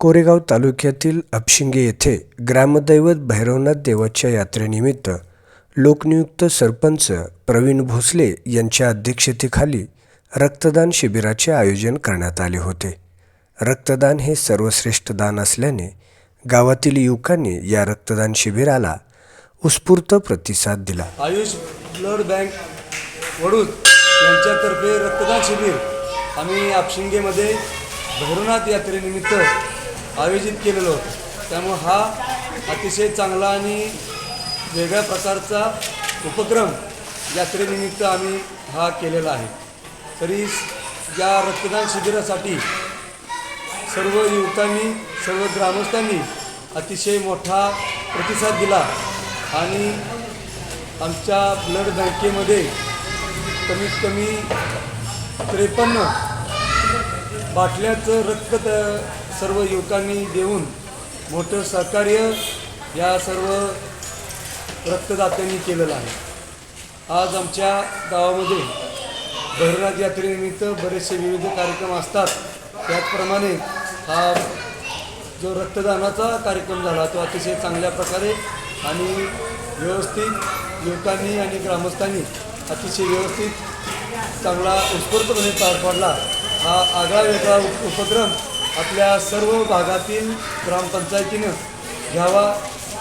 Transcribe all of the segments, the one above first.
कोरेगाव तालुक्यातील अपशिंगे येथे ग्रामदैवत भैरवनाथ देवाच्या यात्रेनिमित्त लोकनियुक्त सरपंच प्रवीण भोसले यांच्या अध्यक्षतेखाली रक्तदान शिबिराचे आयोजन करण्यात आले होते. रक्तदान हे सर्वश्रेष्ठ दान असल्याने गावातील युवकांनी या रक्तदान शिबिराला उत्स्फूर्त प्रतिसाद दिला. आयुष ब्लड बँक वडूद यांच्यातर्फे रक्तदान शिबिर आम्ही आपशिंगेमध्ये भैरवनाथ यात्रेनिमित्त आयोजित केलेलं होतं. त्यामुळं हा अतिशय चांगला आणि वेगळ्या प्रकारचा उपक्रम यात्रेनिमित्त आम्ही हा केलेला आहे. तरी या रक्तदान शिबिरासाठी सर्व युवकांनी सर्व ग्रामस्थांनी अतिशय मोठा प्रतिसाद दिला आणि आमच्या ब्लड बँकेमध्ये कमीत कमी त्रेपन्न बाटल्याचं रक्त सर्व युवकांनी देऊन मोठं सहकार्य या सर्व रक्तदात्यांनी केलेलं आहे. आज आमच्या गावामध्ये बहिराज यात्रेनिमित्त बरेचसे विविध कार्यक्रम असतात. त्याचप्रमाणे हा जो रक्तदानाचा कार्यक्रम झाला तो अतिशय चांगल्या प्रकारे आणि व्यवस्थित युवकांनी आणि ग्रामस्थांनी अतिशय व्यवस्थित चांगला उत्स्फूर्तपणे पार पाडला. हा आगळा वेगळा उपक्रम आपल्या सर्व भागातील ग्रामपंचायतीनं घ्यावा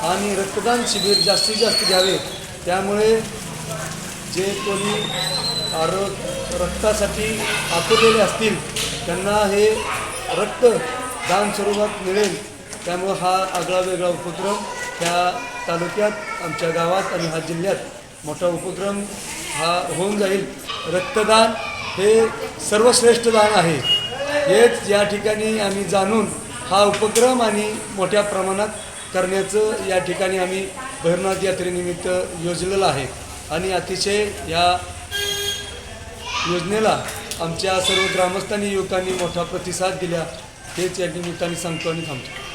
आणि रक्तदान शिबिर जास्तीत जास्त घ्यावे. त्यामुळे जे कोणी आरो रक्तासाठी आतुरलेले असतील त्यांना हे रक्त दान स्वरूपात मिळेल. त्यामुळं हा आगळा वेगळा उपक्रम ह्या तालुक्यात आमच्या गावात आणि ह्या जिल्ह्यात मोठा उपक्रम हा होऊन जाईल. रक्तदान हे सर्वश्रेष्ठ दान आहे. हेच या ठिकाणी आम्ही जाणून हा उपक्रम आणि मोठ्या प्रमाणात करण्याचं या ठिकाणी आम्ही भैरनाथ यात्रेनिमित्त योजलेलं आहे. आणि अतिशय या योजनेला आमच्या सर्व ग्रामस्थांनी युवकांनी मोठा प्रतिसाद दिला. हेच या निमित्ताने सांगतो आणि थांबतो.